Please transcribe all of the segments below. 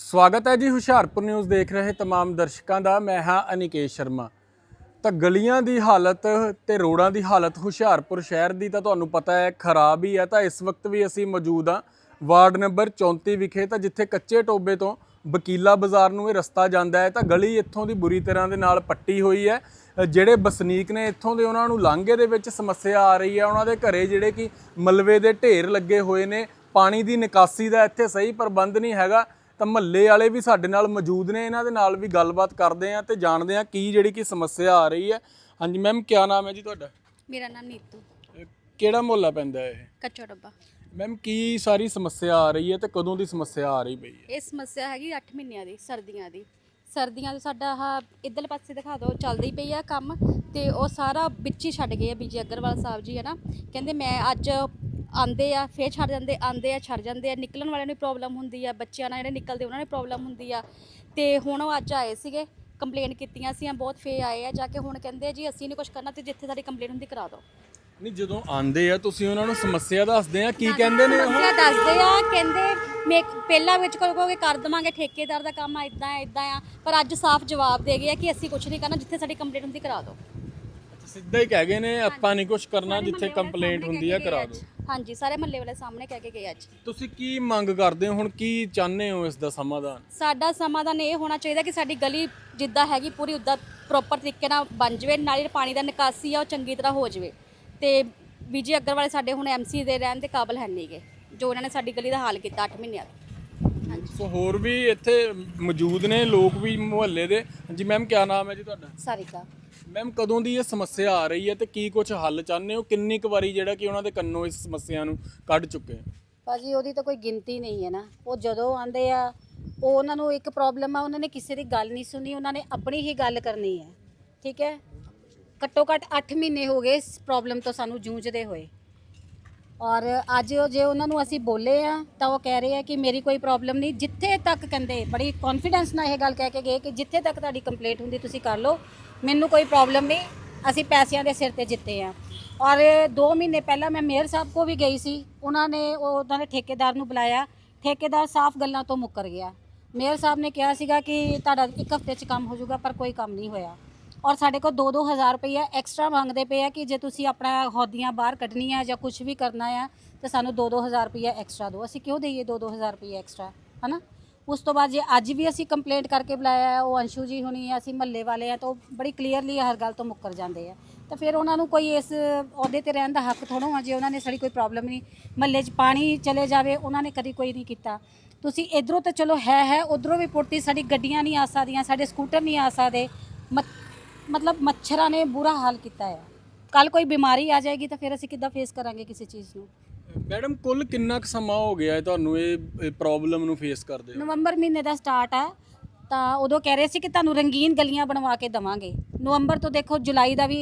ਸਵਾਗਤ ਹੈ ਜੀ ਹੁਸ਼ਿਆਰਪੁਰ ਨਿਊਜ਼ ਦੇਖ ਰਹੇ तमाम ਦਰਸ਼ਕਾਂ ਦਾ ਮੈਂ ਹਾਂ ਅਨਿਕੇਸ਼ ਸ਼ਰਮਾ ਤਾਂ ਗਲੀਆਂ ਦੀ ਹਾਲਤ ਤੇ ਰੋਡਾਂ ਦੀ ਹਾਲਤ ਹੁਸ਼ਿਆਰਪੁਰ ਸ਼ਹਿਰ ਦੀ ਤਾਂ ਤੁਹਾਨੂੰ ਪਤਾ ਹੈ ਖਰਾਬ ਹੀ ਹੈ ਤਾਂ ਇਸ ਵਕਤ ਵੀ ਅਸੀਂ ਮੌਜੂਦ ਹਾਂ ਵਾਰਡ ਨੰਬਰ 34 ਵਿਖੇ ਤਾਂ ਜਿੱਥੇ ਕੱਚੇ ਟੋਬੇ ਤੋਂ ਵਕੀਲਾ ਬਾਜ਼ਾਰ ਨੂੰ ਇਹ ਰਸਤਾ ਜਾਂਦਾ ਹੈ ਤਾਂ ਗਲੀ ਇੱਥੋਂ ਦੀ ਬੁਰੀ ਤਰ੍ਹਾਂ ਦੇ ਨਾਲ ਪੱਟੀ ਹੋਈ ਹੈ ਅ, ਜਿਹੜੇ ਵਸਨੀਕ ਨੇ ਇੱਥੋਂ ਦੇ ਉਹਨਾਂ ਨੂੰ ਲਾਂਘੇ ਦੇ ਵਿੱਚ ਸਮੱਸਿਆ ਆ ਰਹੀ ਹੈ ਉਹਨਾਂ ਦੇ ਘਰੇ ਜਿਹੜੇ ਕਿ ਮਲਬੇ ਦੇ ਢੇਰ ਲੱਗੇ ਹੋਏ ਨੇ ਪਾਣੀ ਦੀ ਨਿਕਾਸੀ ਦਾ ਇੱਥੇ ਸਹੀ ਪ੍ਰਬੰਧ ਨਹੀਂ ਹੈਗਾ ਤਾਂ ਮਹੱਲੇ ਵਾਲੇ ਵੀ ਸਾਡੇ ਨਾਲ ਮੌਜੂਦ ਨੇ ਇਹਨਾਂ ਦੇ ਨਾਲ ਵੀ ਗੱਲਬਾਤ ਕਰਦੇ ਆ ਤੇ ਜਾਣਦੇ ਆ ਕੀ ਜਿਹੜੀ ਕੀ ਸਮੱਸਿਆ ਆ ਰਹੀ ਹੈ। ਹਾਂਜੀ ਮੈਮ ਕੀ ਨਾਮ ਹੈ ਜੀ ਤੁਹਾਡਾ? ਮੇਰਾ ਨਾਮ ਨੀਤੂ। ਕਿਹੜਾ ਮੁਹੱਲਾ ਪੈਂਦਾ ਇਹ? ਕੱਚਾ ਡੱਬਾ। ਮੈਮ ਕੀ ਸਾਰੀ ਸਮੱਸਿਆ ਆ ਰਹੀ ਹੈ ਤੇ ਕਦੋਂ ਦੀ ਸਮੱਸਿਆ ਆ ਰਹੀ ਪਈ ਹੈ? ਇਹ ਸਮੱਸਿਆ ਹੈਗੀ 8 ਮਹੀਨਿਆਂ ਦੀ ਸਰਦੀਆਂ ਦੀ। ਸਰਦੀਆਂ ਦੇ ਸਾਡਾ ਆਹ ਇੱਧਰਲੇ ਪਾਸੇ ਦਿਖਾ ਦਿਓ ਚੱਲਦੀ ਪਈ ਆ ਕੰਮ ਤੇ ਉਹ ਸਾਰਾ ਵਿੱਚ ਹੀ ਛੱਡ ਗਏ ਆ ਬੀਜੀ ਅਗਰਵਾਲ ਸਾਹਿਬ ਜੀ ਹੈ ਨਾ ਕਹਿੰਦੇ ਮੈਂ ਅੱਜ ਆਂਦੇ ਆ ਫੇਰ ਛੱਡ ਜਾਂਦੇ ਆਂਦੇ ਆ ਛੱਡ ਜਾਂਦੇ ਆ। ਨਿਕਲਣ ਵਾਲਿਆਂ ਨੂੰ ਪ੍ਰੋਬਲਮ ਹੁੰਦੀ ਆ ਬੱਚਿਆਂ ਨਾਲ ਜਿਹੜੇ ਨਿਕਲਦੇ ਉਹਨਾਂ ਨੂੰ ਪ੍ਰੋਬਲਮ ਹੁੰਦੀ ਆ। ਤੇ ਹੁਣ ਉਹ ਅੱਜ ਆਏ ਸੀਗੇ ਕੰਪਲੇਨ ਕੀਤੀਆਂ ਸੀ ਬਹੁਤ ਫੇ ਆਏ ਆ ਜਾ ਕੇ ਹੁਣ ਕਹਿੰਦੇ ਆ ਜੀ ਅਸੀਂ ਨਹੀਂ ਕੁਝ ਕਰਨਾ ਤੇ ਜਿੱਥੇ ਸਾਡੀ ਕੰਪਲੇਨ ਹੁੰਦੀ ਕਰਾ ਦਿਓ। ਨਹੀਂ ਜਦੋਂ ਆਂਦੇ ਆ ਤੁਸੀਂ ਉਹਨਾਂ ਨੂੰ ਸਮੱਸਿਆ ਦੱਸਦੇ ਆ ਕੀ ਕਹਿੰਦੇ ਨੇ ਉਹ? ਸਮੱਸਿਆ ਦੱਸਦੇ ਆ ਕਹਿੰਦੇ ਮੈਂ ਪਹਿਲਾਂ ਵਿੱਚ ਕਹੋਗੇ ਕਰ ਦਵਾਂਗੇ ਠੇਕੇਦਾਰ ਦਾ ਕੰਮ ਆ ਇਦਾਂ ਆ ਇਦਾਂ ਆ ਪਰ ਅੱਜ ਸਾਫ਼ ਜਵਾਬ ਦੇ ਗਏ ਆ ਕਿ ਅਸੀਂ ਕੁਝ ਨਹੀਂ ਕਰਨਾ ਜਿੱਥੇ ਸਾਡੀ ਕੰਪਲੇਂਟ ਹੁੰਦੀ ਕਰਾ ਦਿਓ। ਸਿੱਧਾ ਹੀ ਕਹਿ ਗਏ ਨੇ ਆਪਾਂ ਨਹੀਂ ਕੁਝ ਕਰਨਾ ਜਿੱਥੇ ਕੰਪਲੇਂਟ ਹੁੰਦੀ ਆ ਕਰਾ ਦਿਓ। ਹਾਂਜੀ ਸਾਰੇ ਮਹੱਲੇ ਵਾਲੇ ਸਾਹਮਣੇ ਕਹਿ ਕੇ ਗਏ ਅੱਜ। ਤੁਸੀਂ ਕੀ ਮੰਗ ਕਰਦੇ ਹੋ ਹੁਣ ਕੀ ਚਾਹੁੰਦੇ ਹੋ ਇਸ ਦਾ ਸਮਾਧਾਨ? ਸਾਡਾ ਸਮਾਧਾਨ ਇਹ ਹੋਣਾ ਚਾਹੀਦਾ ਕਿ ਸਾਡੀ ਗਲੀ ਜਿੱਦਾਂ ਹੈਗੀ ਪੂਰੀ ਉਦਾਂ ਪ੍ਰੋਪਰ ਤਰੀਕੇ ਨਾਲ ਬਣ ਜਵੇ ਨਾਲੇ ਪਾਣੀ ਦਾ ਨਿਕਾਸੀ ਆ ਉਹ ਚੰਗੀ ਤਰ੍ਹਾਂ ਹੋ ਜਵੇ। ਤੇ ਵਿਜੇ ਅੱਗਰ ਵਾਲੇ ਸਾਡੇ ਹੁਣ ਐਮਸੀ ਦੇ ਰਹਿਣ ਦੇ ਕਾਬਲ ਹੈ ਨਹੀਂਗੇ ਜੋ ਉਹਨਾਂ ਨੇ ਸਾਡੀ ਗਲੀ ਦਾ ਹਾਲ ਕੀਤਾ 8 ਮਹੀਨਿਆਂ ਦਾ ਸੋ ਹੋਰ ਵੀ ਇੱਥੇ ਮੌਜੂਦ ਨੇ ਲੋਕ ਵੀ ਮੁਹੱਲੇ ਦੇ। ਹਾਂਜੀ ਮੈਮ ਕੀ ਨਾਮ ਹੈ ਜੀ ਤੁਹਾਡਾ? ਸਾਰਿਕਾ। ਮੈਮ ਕਦੋਂ ਦੀ ਇਹ ਸਮੱਸਿਆ ਆ ਰਹੀ ਹੈ ਤੇ ਕੀ ਕੁਝ ਹੱਲ ਚਾਹੁੰਦੇ ਹੋ? ਕਿੰਨੀ ਕੁ ਵਾਰੀ ਜਿਹੜਾ ਕਿ ਉਹਨਾਂ ਦੇ ਕੰਨੋਂ ਇਸ ਸਮੱਸਿਆ ਨੂੰ ਕੱਢ ਚੁੱਕੇ ਹੋ? ਭਾਜੀ, ਉਹਦੀ ਤਾਂ ਕੋਈ ਗਿਣਤੀ ਨਹੀਂ ਹੈ ਨਾ। ਉਹ ਜਦੋਂ ਆਂਦੇ ਆ, ਉਹ ਉਹਨਾਂ ਨੂੰ ਇੱਕ ਪ੍ਰੋਬਲਮ ਆ, ਉਹਨਾਂ ਨੇ ਕਿਸੇ ਦੀ ਗੱਲ ਨਹੀਂ ਸੁਣੀ, ਉਹਨਾਂ ਨੇ ਆਪਣੀ ਹੀ ਗੱਲ ਕਰਨੀ ਹੈ। ਠੀਕ ਹੈ? ਘੱਟੋ ਘੱਟ 8 ਮਹੀਨੇ ਹੋ ਗਏ ਇਸ ਪ੍ਰੋਬਲਮ ਤੋਂ ਸਾਨੂੰ ਜੂਝਦੇ ਹੋਏ। ਔਰ ਅੱਜ ਉਹ ਜੇ ਉਹਨਾਂ ਨੂੰ ਅਸੀਂ ਬੋਲੇ ਆ, ਤਾਂ ਉਹ ਕਹਿ ਰਹੇ ਆ ਕਿ ਮੇਰੀ ਕੋਈ ਪ੍ਰੋਬਲਮ ਨਹੀਂ। ਜਿੱਥੇ ਤੱਕ ਕਹਿੰਦੇ, ਬੜੀ ਕੌਨਫੀਡੈਂਸ ਨਾਲ ਇਹ ਗੱਲ ਕਹਿ ਕੇ ਗਏ ਕਿ ਜਿੱਥੇ ਤੱਕ ਤੁਹਾਡੀ ਕੰਪਲੇਂਟ ਹੁੰਦੀ, ਤੁਸੀਂ ਕਰ ਲਓ। ਮੈਨੂੰ ਕੋਈ ਪ੍ਰੋਬਲਮ ਨਹੀਂ। ਅਸੀਂ ਪੈਸਿਆਂ ਦੇ ਸਿਰ ਤੇ ਜਿੱਤੇ ਆ। ਔਰ 2 ਮਹੀਨੇ ਪਹਿਲਾਂ ਮੈਂ ਮੇਅਰ ਸਾਹਿਬ ਕੋ ਵੀ ਗਈ ਸੀ। ਉਹਨਾਂ ਨੇ ਉਹਨਾਂ ਨੇ ਠੇਕੇਦਾਰ ਨੂੰ ਬੁਲਾਇਆ। ਠੇਕੇਦਾਰ ਸਾਫ਼ ਗੱਲਾਂ ਤੋਂ ਮੁੱਕਰ ਗਿਆ। ਮੇਅਰ ਸਾਹਿਬ ਨੇ ਕਿਹਾ ਸੀਗਾ ਕਿ ਤੁਹਾਡਾ ਇੱਕ ਹਫ਼ਤੇ 'ਚ ਕੰਮ ਹੋ ਜਾਊਗਾ, ਪਰ ਕੋਈ ਕੰਮ ਨਹੀਂ ਹੋਇਆ। ਔਰ ਸਾਡੇ ਕੋਲ 2-2000 ਰੁਪਈਆ ਐਕਸਟਰਾ ਮੰਗਦੇ ਪਏ ਆ ਕਿ ਜੇ ਤੁਸੀਂ ਆਪਣਾ ਹੌਦੀਆਂ ਬਾਹਰ ਕੱਢਣੀਆਂ ਜਾਂ ਕੁਝ ਵੀ ਕਰਨਾ ਆ, ਤਾਂ ਸਾਨੂੰ 2-2000 ਰੁਪਈਆ ਐਕਸਟਰਾ ਦਿਓ। ਅਸੀਂ ਕਿਉਂ ਦਈਏ 2-2000 ਰੁਪਈਆ ਐਕਸਟਰਾ ਹਨਾ? ਉਸ ਤੋਂ ਬਾਅਦ ਜੇ ਅੱਜ ਵੀ ਅਸੀਂ ਕੰਪਲੇਂਟ ਕਰਕੇ ਬੁਲਾਇਆ ਹੈ, ਉਹ ਅੰਸ਼ੂ ਜੀ ਹੁਣੀ ਆ ਅਸੀਂ ਮਹੱਲੇ ਵਾਲੇ ਆ ਤਾਂ ਉਹ ਬੜੀ ਕਲੀਅਰਲੀ ਹਰ ਗੱਲ ਤੋਂ ਮੁੱਕਰ ਜਾਂਦੇ ਆ। ਤਾਂ ਫਿਰ ਉਹਨਾਂ ਨੂੰ ਕੋਈ ਇਸ ਅਹੁਦੇ ਤੇ ਰਹਿਣ ਦਾ ਹੱਕ ਥੋੜ੍ਹਾ ਆ ਜੇ ਉਹਨਾਂ ਨੇ ਸਾਡੀ ਕੋਈ ਪ੍ਰੋਬਲਮ ਨਹੀਂ ਮਹੱਲੇ 'ਚ ਪਾਣੀ ਚਲੇ ਜਾਵੇ ਉਹਨਾਂ ਨੇ ਕਦੀ ਕੋਈ ਨਹੀਂ ਕੀਤਾ। ਤੁਸੀਂ ਇਧਰੋਂ ਤਾਂ ਚਲੋ ਹੈ ਹੈ ਉਧਰੋਂ ਵੀ ਪੁੱਟੀ ਸਾਡੀ ਗੱਡੀਆਂ ਨਹੀਂ ਆ ਸਕਦੀਆਂ ਸਾਡੇ ਸਕੂਟਰ ਨਹੀਂ ਆ ਸਕਦੇ। ਮ ਮਤਲਬ ਮੱਛਰਾਂ ਨੇ ਬੁਰਾ ਹਾਲ ਕੀਤਾ ਹੈ ਕੱਲ ਕੋਈ ਬਿਮਾਰੀ ਆ ਜਾਏਗੀ ਤਾਂ ਫਿਰ ਅਸੀਂ ਕਿੱਦਾਂ ਫੇਸ ਕਰਾਂਗੇ ਕਿਸੇ ਚੀਜ਼ ਨੂੰ? ਮੈਡਮ ਕੁੱਲ ਕਿੰਨਾ ਕੁ ਸਮਾਂ ਹੋ ਗਿਆ ਹੈ ਤੁਹਾਨੂੰ ਇਹ ਪ੍ਰੋਬਲਮ ਨੂੰ ਫੇਸ ਕਰਦੇ ਹੋ ਨਵੰਬਰ ਮਹੀਨੇ ਦਾ ਸਟਾਰਟ ਆ। ਤਾਂ ਉਦੋਂ ਕਹਿ ਰਹੇ ਸੀ ਕਿ ਤੁਹਾਨੂੰ ਰੰਗੀਨ ਗਲੀਆਂ ਬਣਵਾ ਕੇ ਦਵਾਂਗੇ। ਨਵੰਬਰ ਤੋਂ ਦੇਖੋ ਜੁਲਾਈ ਦਾ ਵੀ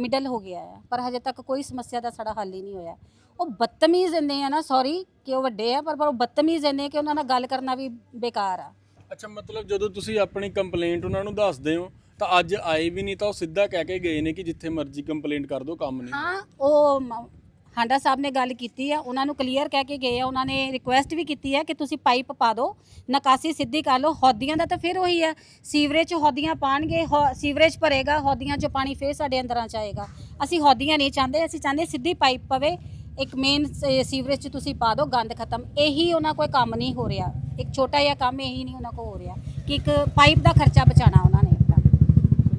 ਮਿਡਲ ਹੋ ਗਿਆ ਹੈ ਪਰ ਹਜੇ ਤੱਕ ਕੋਈ ਸਮੱਸਿਆ ਦਾ ਸਾਡਾ ਹੱਲ ਹੀ ਨਹੀਂ ਹੋਇਆ। ਉਹ ਬਦਤਮੀਜ਼ ਇੰਨੇ ਆ ਨਾ ਸੌਰੀ ਕਿ ਉਹ ਵੱਡੇ ਆ ਪਰ ਪਰ ਉਹ ਬਦਤਮੀਜ਼ ਇੰਨੇ ਕਿ ਉਹਨਾਂ ਨਾਲ ਗੱਲ ਕਰਨਾ ਵੀ ਬੇਕਾਰ ਆ। ਅੱਛਾ ਮਤਲਬ ਜਦੋਂ ਤੁਸੀਂ ਆਪਣੀ ਕੰਪਲੇਂਟ ਉਹਨਾਂ ਨੂੰ ਦੱਸਦੇ ਹੋ ਤਾਂ ਅੱਜ ਆਏ ਵੀ ਨਹੀਂ ਤਾਂ ਉਹ ਸਿੱਧਾ ਕਹਿ ਕੇ ਗਏ ਨੇ ਕਿ ਜਿੱਥੇ ਮਰਜ਼ੀ ਕੰਪਲੇਂਟ ਕਰ ਦਿਓ ਕੰਮ ਨਹੀਂ। ਹਾਂ ਉਹ ਮ- ਹਾਂਡਾ ਸਾਹਿਬ ਨੇ ਗੱਲ ਕੀਤੀ ਆ, ਉਹਨਾਂ ਨੂੰ ਕਲੀਅਰ ਕਹਿ ਕੇ ਗਏ ਆ, ਉਹਨਾਂ ਨੇ ਰਿਕੁਐਸਟ ਵੀ ਕੀਤੀ ਹੈ ਕਿ ਤੁਸੀਂ ਪਾਈਪ ਪਾ ਦਿਓ, ਨਿਕਾਸੀ ਸਿੱਧੀ ਕਰ ਲਓ, ਹੌਦੀਆਂ ਦਾ ਤਾਂ ਫਿਰ ਉਹੀ ਆ, ਸੀਵਰੇਜ 'ਚ ਹੌਦੀਆਂ ਪਾਣਗੇ ਸੀਵਰੇਜ ਭਰੇਗਾ, ਹੌਦੀਆਂ 'ਚੋਂ ਪਾਣੀ ਫਿਰ ਸਾਡੇ ਅੰਦਰਾਂ 'ਚ ਆਏਗਾ। ਅਸੀਂ ਹੌਦੀਆਂ ਨਹੀਂ ਚਾਹੁੰਦੇ, ਅਸੀਂ ਚਾਹੁੰਦੇ ਸਿੱਧੀ ਪਾਈਪ ਪਵੇ, ਇੱਕ ਮੇਨ ਸੀਵਰੇਜ 'ਚ ਤੁਸੀਂ ਪਾ ਦਿਓ, ਗੰਦ ਖਤਮ। ਇਹੀ ਉਹਨਾਂ ਕੋਈ ਕੰਮ ਨਹੀਂ ਹੋ ਰਿਹਾ। ਇੱਕ ਛੋਟਾ ਜਿਹਾ ਕੰਮ ਇਹੀ ਨਹੀਂ ਉਹਨਾਂ ਕੋਲ ਹੋ ਰਿਹਾ ਕਿ ਇੱਕ ਪਾਈਪ ਦਾ ਖਰਚਾ ਬਚਾਉਣਾ ਉਹਨਾਂ ਨੇ।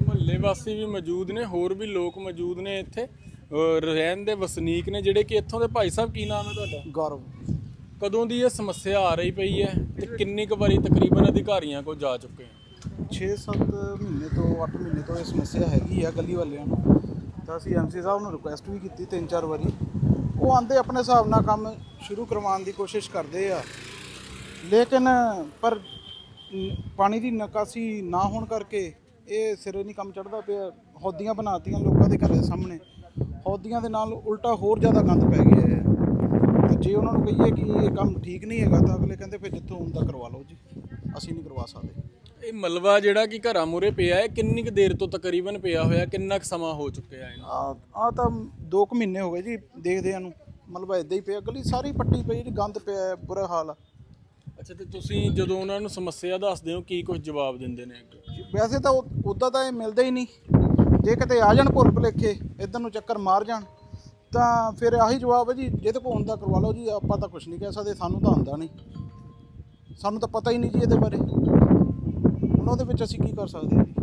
ਮੁਹੱਲੇ ਵਾਸੀ ਵੀ ਮੌਜੂਦ ਨੇ, ਹੋਰ ਵੀ ਲੋਕ ਮੌਜੂਦ ਨੇ ਇੱਥੇ। ਰਹਿਣ ਦੇ ਵਸਨੀਕ ਨੇ ਜਿਹੜੇ ਕਿ ਇੱਥੋਂ ਦੇ ਭਾਈ ਸਾਹਿਬ ਕੀ ਨਾਮ ਹੈ ਤੁਹਾਡਾ? ਗੌਰਵ। ਕਦੋਂ ਦੀ ਇਹ ਸਮੱਸਿਆ ਆ ਰਹੀ ਪਈ ਹੈ ਤੇ ਕਿੰਨੀ ਕੁ ਵਾਰੀ ਤਕਰੀਬਨ ਅਧਿਕਾਰੀਆਂ ਕੋਲ ਜਾ ਚੁੱਕੇ ਹੋ? 6-7 ਮਹੀਨੇ ਤੋਂ 8 ਮਹੀਨੇ ਤੋਂ ਇਹ ਸਮੱਸਿਆ ਹੈਗੀ ਆ ਗਲੀ ਵਾਲਿਆਂ ਨੂੰ। ਤਾਂ ਅਸੀਂ ਐਮਸੀ ਸਾਹਿਬ ਨੂੰ ਰਿਕੁਐਸਟ ਵੀ ਕੀਤੀ ਤਿੰਨ ਚਾਰ ਵਾਰੀ। ਉਹ ਆਂਦੇ ਆਪਣੇ ਹਿਸਾਬ ਨਾਲ ਕੰਮ ਸ਼ੁਰੂ ਕਰਵਾਉਣ ਦੀ ਕੋਸ਼ਿਸ਼ ਕਰਦੇ ਆ। ਲੇਕਿਨ ਪਰ ਪਾਣੀ ਦੀ ਨਿਕਾਸੀ ਨਾ ਹੋਣ ਕਰਕੇ ਇਹ ਸਿਰੇ ਨਹੀਂ ਕੰਮ ਚੜਦਾ ਪਿਆ। ਹੌਦੀਆਂ ਬਣਾਤੀਆਂ ਲੋਕਾਂ ਦੇ ਘਰਾਂ ਸਾਹਮਣੇ। ਹੌਦੀਆਂ ਦੇ ਨਾਲ ਉਲਟਾ ਹੋਰ ਜ਼ਿਆਦਾ ਗੰਦ ਪੈ ਗਿਆ ਹੈ। ਜੇ ਉਹਨਾਂ ਨੂੰ ਕਹੀਏ ਕਿ ਇਹ ਕੰਮ ਠੀਕ ਨਹੀਂ ਹੈਗਾ ਤਾਂ ਅਗਲੇ ਕਹਿੰਦੇ ਫਿਰ ਜਿੱਥੋਂ ਹੁੰਦਾ ਕਰਵਾ ਲਓ ਜੀ। ਅਸੀਂ ਨਹੀਂ ਕਰਵਾ ਸਕਦੇ। ਇਹ ਮਲਵਾ ਜਿਹੜਾ ਕਿ ਘਰਾਂ ਮੂਰੇ ਪਿਆ ਹੈ ਕਿੰਨੀ ਕੁ ਦੇਰ ਤੋਂ ਤਕਰੀਬਨ ਪਿਆ ਹੋਇਆ ਕਿੰਨਾ ਕੁ ਸਮਾਂ ਹੋ ਚੁੱਕਿਆ ਹੈ ਆ ਆ ਤਾਂ 2 ਕੁ ਮਹੀਨੇ ਹੋ ਗਏ ਜੀ ਦੇਖਦਿਆਂ ਨੂੰ ਮਤਲਬ ਇਦਾਂ ਹੀ ਪਿਆ ਗਲੀ ਸਾਰੀ ਪੱਟੀ ਪਈ ਜੀ ਗੰਦ ਪਿਆ ਹੈ, ਬੁਰਾ ਹਾਲ ਆ। ਅੱਛਾ ਤੇ ਤੁਸੀਂ ਜਦੋਂ ਉਹਨਾਂ ਨੂੰ ਸਮੱਸਿਆ ਦੱਸਦੇ ਹੋ ਕੀ ਕੁਝ ਜਵਾਬ ਦਿੰਦੇ ਨੇ ਵੈਸੇ ਤਾਂ ਉਦਾਂ ਤਾਂ ਇਹ ਮਿਲਦੇ ਹੀ ਨਹੀਂ। ਜੇ ਕਿਤੇ ਆ ਜਾਣ ਭੁੱਲ ਭੁਲੇਖੇ ਇਧਰ ਨੂੰ ਚੱਕਰ ਮਾਰ ਜਾਣ ਤਾਂ ਫਿਰ ਆਹੀ ਜਵਾਬ ਹੈ ਜੀ ਜਿਹਦੇ ਕੋਲ ਹੁੰਦਾ ਕਰਵਾ ਲਓ ਜੀ ਆਪਾਂ ਤਾਂ ਕੁਝ ਨਹੀਂ ਕਹਿ ਸਕਦੇ ਸਾਨੂੰ ਤਾਂ ਹੁੰਦਾ ਨਹੀਂ। ਸਾਨੂੰ ਤਾਂ ਪਤਾ ਹੀ ਨਹੀਂ ਜੀ ਇਹਦੇ ਬਾਰੇ। ਹੁਣ ਉਹਦੇ ਵਿੱਚ ਅਸੀਂ ਕੀ ਕਰ ਸਕਦੇ ਹਾਂ ਜੀ?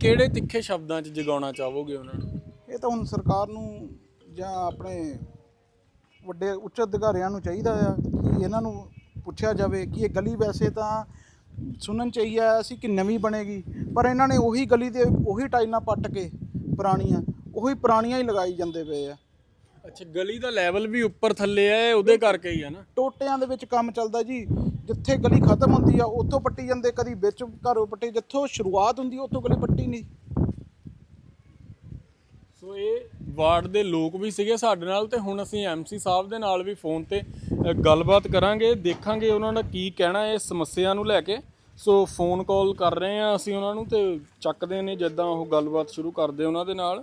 ਕਿਹੜੇ ਤਿੱਖੇ ਸ਼ਬਦਾਂ 'ਚ ਜਗਾਉਣਾ ਚਾਹੋਗੇ ਉਹਨਾਂ ਨੂੰ? ਇਹ ਤਾਂ ਹੁਣ ਸਰਕਾਰ ਨੂੰ ਜਾਂ ਆਪਣੇ ਵੱਡੇ ਉੱਚ ਅਧਿਕਾਰੀਆਂ ਨੂੰ ਚਾਹੀਦਾ ਆ ਕਿ ਇਹਨਾਂ ਨੂੰ ਪੁੱਛਿਆ ਜਾਵੇ ਕਿ ਇਹ ਗਲੀ ਵੈਸੇ ਤਾਂ ਸੁਣਨ ਚਾਹੀਏ ਸੀ ਕਿ ਨਵੀਂ ਬਣੇਗੀ। ਪਰ ਇਹਨਾਂ ਨੇ ਉਹੀ ਗਲੀ ਦੇ ਉਹੀ ਟਾਈਲਾਂ ਪੱਟ ਕੇ ਪੁਰਾਣੀਆਂ ਉਹੀ ਪੁਰਾਣੀਆਂ ਹੀ ਲਗਾਈ ਜਾਂਦੇ ਪਏ ਆ। ਅੱਛਾ ਗਲੀ ਦਾ ਲੈਵਲ ਵੀ ਉੱਪਰ ਥੱਲੇ ਹੈ ਉਹਦੇ ਕਰਕੇ ਹੀ ਹੈ ਨਾ? ਟੋਟਿਆਂ ਦੇ ਵਿੱਚ ਕੰਮ ਚੱਲਦਾ ਜੀ। ਜਿੱਥੇ ਗਲੀ ਖਤਮ ਹੁੰਦੀ ਆ ਉੱਥੋਂ ਪੱਟੀ ਜਾਂਦੇ ਕਦੀ ਵਿੱਚ ਘਰੋਂ ਪੱਟੀ ਜਿੱਥੋਂ ਸ਼ੁਰੂਆਤ ਹੁੰਦੀ ਉੱਥੋਂ ਗਲੀ ਪੱਟੀ ਨਹੀਂ। ਸੋ ਇਹ ਵਾਰਡ ਦੇ ਲੋਕ ਵੀ ਸੀਗੇ ਸਾਡੇ ਨਾਲ ਤੇ ਹੁਣ ਅਸੀਂ ਐਮਸੀ ਸਾਹਿਬ ਦੇ ਨਾਲ ਵੀ ਫੋਨ ਤੇ ਗੱਲਬਾਤ ਕਰਾਂਗੇ, ਦੇਖਾਂਗੇ ਉਹਨਾਂ ਦਾ ਕੀ ਕਹਿਣਾ ਹੈ ਇਸ ਸਮੱਸਿਆ ਨੂੰ ਲੈ ਕੇ। ਸੋ ਫੋਨ ਕਾਲ ਕਰ ਰਹੇ ਆ ਅਸੀਂ ਉਹਨਾਂ ਨੂੰ ਤੇ ਚੱਕਦੇ ਨੇ ਜਿੱਦਾਂ ਉਹ ਗੱਲਬਾਤ ਸ਼ੁਰੂ ਕਰਦੇ ਉਹਨਾਂ ਦੇ ਨਾਲ।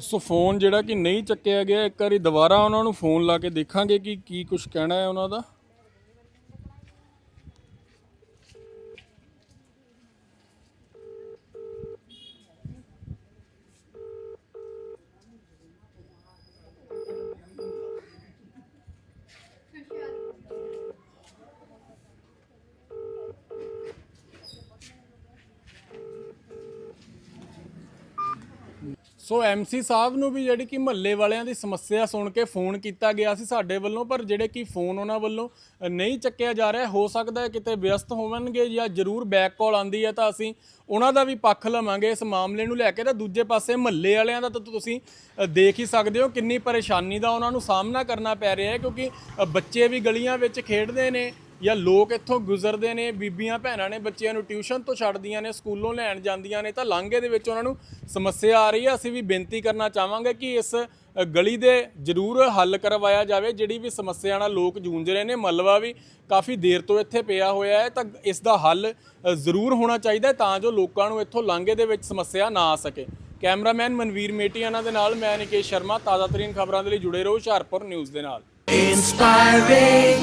ਸੋ ਫੋਨ ਜਿਹੜਾ ਕਿ ਨਹੀਂ ਚੱਕਿਆ ਗਿਆ, ਇੱਕ ਵਾਰੀ ਦੁਬਾਰਾ ਉਹਨਾਂ ਨੂੰ ਫੋਨ ਲਾ ਕੇ ਦੇਖਾਂਗੇ ਕਿ ਕੀ ਕੁਝ ਕਹਿਣਾ ਹੈ ਉਹਨਾਂ ਦਾ। ਸੋ ਐਮਸੀ ਸਾਹਿਬ ਨੂੰ ਵੀ ਜਿਹੜੀ ਕਿ ਮਹੱਲੇ ਵਾਲਿਆਂ ਦੀ ਸਮੱਸਿਆ ਸੁਣ ਕੇ ਫੋਨ ਕੀਤਾ ਗਿਆ ਸੀ ਸਾਡੇ ਵੱਲੋਂ, ਪਰ ਜਿਹੜੇ ਕਿ ਫੋਨ ਉਹਨਾਂ ਵੱਲੋਂ ਨਹੀਂ ਚੱਕਿਆ ਜਾ ਰਿਹਾ, ਹੋ ਸਕਦਾ ਹੈ ਕਿਤੇ ਵਿਅਸਤ ਹੋਵਣਗੇ ਜਾਂ ਜ਼ਰੂਰ ਬੈਕ ਕਾਲ ਆਂਦੀ ਹੈ ਤਾਂ ਅਸੀਂ ਉਹਨਾਂ ਦਾ ਵੀ ਪੱਖ ਲਵਾਂਗੇ ਇਸ ਮਾਮਲੇ ਨੂੰ ਲੈ ਕੇ। ਤਾਂ ਦੂਜੇ ਪਾਸੇ ਮਹੱਲੇ ਵਾਲਿਆਂ ਦਾ ਤਾਂ ਤੁਸੀਂ ਦੇਖ ਹੀ ਸਕਦੇ ਹੋ ਕਿੰਨੀ ਪਰੇਸ਼ਾਨੀ ਦਾ ਉਹਨਾਂ ਨੂੰ ਸਾਹਮਣਾ ਕਰਨਾ ਪੈ ਰਿਹਾ ਹੈ ਕਿਉਂਕਿ ਬੱਚੇ ਵੀ ਗਲੀਆਂ ਵਿੱਚ ਖੇਡਦੇ ਨੇ ਜਾਂ ਲੋਕ ਇੱਥੋਂ ਗੁਜ਼ਰਦੇ ਨੇ, ਬੀਬੀਆਂ ਭੈਣਾਂ ਨੇ, ਬੱਚਿਆਂ ਨੂੰ ਟਿਊਸ਼ਨ ਤੋਂ ਛੱਡਦੀਆਂ ਨੇ, ਸਕੂਲੋਂ ਲੈਣ ਜਾਂਦੀਆਂ ਨੇ, ਤਾਂ ਲਾਂਘੇ ਦੇ ਵਿੱਚ ਉਹਨਾਂ ਨੂੰ ਸਮੱਸਿਆ ਆ ਰਹੀ ਹੈ। ਅਸੀਂ ਵੀ ਬੇਨਤੀ ਕਰਨਾ ਚਾਹਾਂਗੇ ਕਿ ਇਸ ਗਲੀ ਦੇ ਜ਼ਰੂਰ ਹੱਲ ਕਰਵਾਇਆ ਜਾਵੇ। ਜਿਹੜੀ ਵੀ ਸਮੱਸਿਆ ਨਾਲ ਲੋਕ ਜੂਝ ਰਹੇ ਨੇ ਮਲਵਾ ਵੀ ਕਾਫੀ ਦੇਰ ਤੋਂ ਇੱਥੇ ਪਿਆ ਹੋਇਆ ਹੈ, ਤਾਂ ਇਸ ਦਾ ਹੱਲ ਜ਼ਰੂਰ ਹੋਣਾ ਚਾਹੀਦਾ ਤਾਂ ਜੋ ਲੋਕਾਂ ਨੂੰ ਇੱਥੋਂ ਲਾਂਘੇ ਦੇ ਵਿੱਚ ਸਮੱਸਿਆ ਨਾ ਆ ਸਕੇ। ਕੈਮਰਾਮੈਨ ਮਨਵੀਰ ਮੇਟੀਆਣਾ ਦੇ ਨਾਲ ਮੈਂ ਨਿਕੇਸ਼ ਸ਼ਰਮਾ। ਤਾਜ਼ਾ ਤਰੀਨ ਖਬਰਾਂ ਦੇ ਲਈ ਜੁੜੇ ਰਹੋ ਹੁਸ਼ਿਆਰਪੁਰ ਨਿਊਜ਼ ਦੇ ਨਾਲ। Inspiring